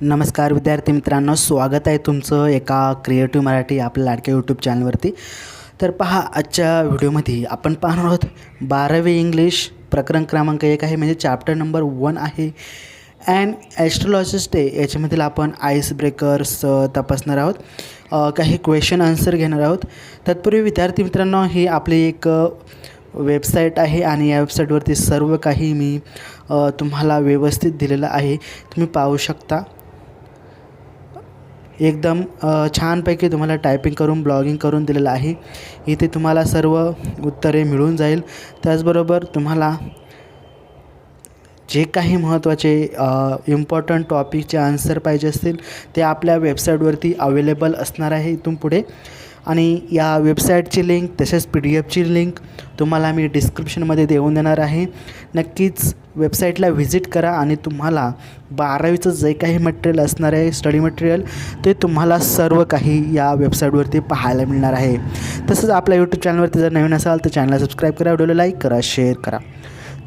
नमस्कार विद्यार्थी मित्रांनो स्वागत आहे तुमचं एका क्रिएटिव्ह मराठी आपल्या लाडक्या यूट्यूब चॅनलवरती तर पहा आजच्या व्हिडिओमध्ये आपण पाहणार आहोत बारावी इंग्लिश प्रकरण क्रमांक एक आहे म्हणजे चॅप्टर नंबर वन आहे. अँड ॲस्ट्रोलॉजिस्ट डे याच्यामधील आपण आईस ब्रेकर्स तपासणार आहोत. काही क्वेश्चन आन्सर घेणार आहोत. तत्पूर्वी विद्यार्थी मित्रांनो ही आपली एक वेबसाईट आहे आणि या वेबसाईटवरती सर्व काही मी तुम्हाला व्यवस्थित दिलेलं आहे. तुम्ही पाहू शकता. एकदम छानपैकी तुम्हाला टायपिंग करून ब्लॉगिंग करून दिलेलं आहे. इथे तुम्हाला सर्व उत्तरे मिळून जाईल. त्याचबरोबर तुम्हाला जे काही महत्त्वाचे इम्पॉर्टंट टॉपिकचे आन्सर पाहिजे असतील ते आपल्या वेबसाईटवरती अवेलेबल असणार आहे इथून पुढे. आणि या वेबसाईटची लिंक तसेच पी डी एफची लिंक तुम्हाला मी डिस्क्रिप्शनमध्ये देऊन देणार आहे. नक्कीच वेबसाईटला व्हिजिट करा आणि तुम्हाला बारावीचं जे काही मटेरियल असणार आहे स्टडी मटेरियल ते तुम्हाला सर्व काही या वेबसाईटवरती पाहायला मिळणार आहे. तसंच आपल्या यूट्यूब चॅनलवरती जर नवीन असाल तर चॅनलला सबस्क्राईब करा व्हिडिओला लाईक करा शेअर करा.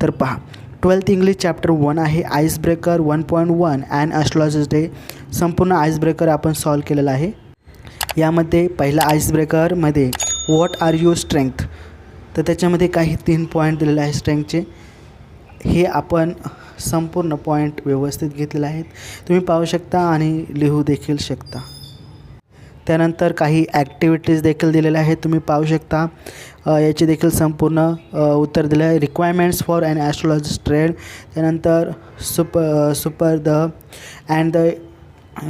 तर पहा ट्वेल्थ इंग्लिश चॅप्टर वन आहे ice breaker one point one and astrology day. संपूर्ण आईस ब्रेकर आपण सॉल्व केलेला आहे. यामध्ये पहिला आईस ब्रेकरमध्ये व्हॉट आर यू स्ट्रेंथ तर त्याच्यामध्ये काही तीन पॉईंट दिलेले आहे स्ट्रेंथचे हे आपण संपूर्ण पॉईंट व्यवस्थित घेतलेले आहेत. तुम्ही पाहू शकता आणि लिहू देखील शकता. त्यानंतर काही ॲक्टिव्हिटीज देखील दिलेल्या आहेत. तुम्ही पाहू शकता याचे याची देखील संपूर्ण उत्तर दिलं आहे. Requirements for and astrologist trade त्यानंतर सुप सुपर द अँड द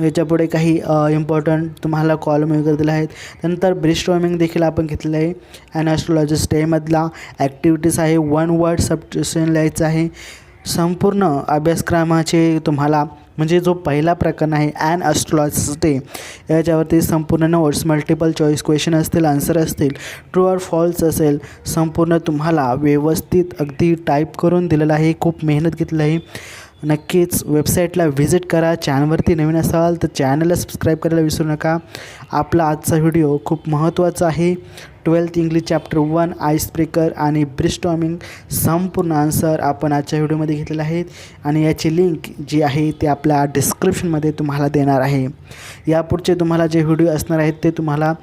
याच्यापुढे काही इम्पॉर्टंट तुम्हाला कॉलम वगैरे दिले आहेत. त्यानंतर ब्रिस्टॉमिंग देखील आपण घेतलेलं आहे. अँड ॲस्ट्रोलॉजिस्ट डेमधला ॲक्टिव्हिटीज आहे. वन वर्ड सबस्टेशन लिहायचं आहे. संपूर्ण अभ्यासक्रमाचे तुम्हाला म्हणजे जो पहिला प्रकरण आहे ॲन ॲस्ट्रोलॉजिस्ट डे याच्यावरती संपूर्ण नोट्स मल्टिपल चॉईस क्वेश्चन असतील आन्सर असतील ट्रू ऑर फॉल्स असेल संपूर्ण तुम्हाला व्यवस्थित अगदी टाईप करून दिलेलं आहे. खूप मेहनत घेतली आहे. नक्कीच वेबसाईटला व्हिजिट करा. चॅनलवरती नवीन असाल तर चॅनलला सबस्क्राईब करायला विसरू नका. आपला आजचा व्हिडिओ खूप महत्त्वाचा आहे. Twelfth English chapter one ice breaker आणि ब्रिस्टॉमिंग संपूर्ण आन्सर आपण आजच्या व्हिडिओमध्ये घेतलेला आहेत. आणि याची लिंक जी आहे ती आपल्या डिस्क्रिप्शनमध्ये तुम्हाला देणार आहे. यापुढचे तुम्हाला जे व्हिडिओ असणार आहेत ते तुम्हाला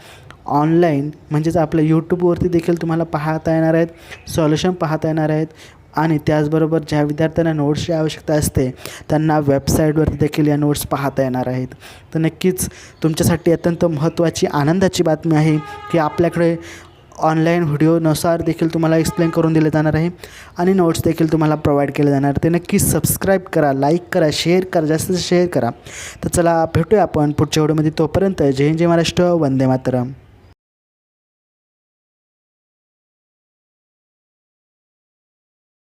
ऑनलाईन म्हणजेच आपल्या यूट्यूबवरती देखील तुम्हाला पाहता येणार आहेत. सॉल्युशन पाहता येणार आहेत. आणि त्याचबरोबर ज्या विद्यार्थ्यांना नोट्सची आवश्यकता असते त्यांना वेबसाईटवरती देखील या नोट्स पाहता येणार आहेत. तर नक्कीच तुमच्यासाठी अत्यंत महत्त्वाची आनंदाची बातमी आहे की आपल्याकडे ऑनलाईन व्हिडिओनुसार देखील तुम्हाला एक्सप्लेन करून दिले जाणार आहे आणि नोट्स देखील तुम्हाला प्रोव्हाइड केले जाणार ते नक्की सबस्क्राईब करा लाईक करा शेअर करा जास्तीत शेअर करा. तर चला भेटूया आपण पुढच्या व्हिडिओमध्ये. तोपर्यंत जय हिंद जय महाराष्ट्र वंदे मातरम.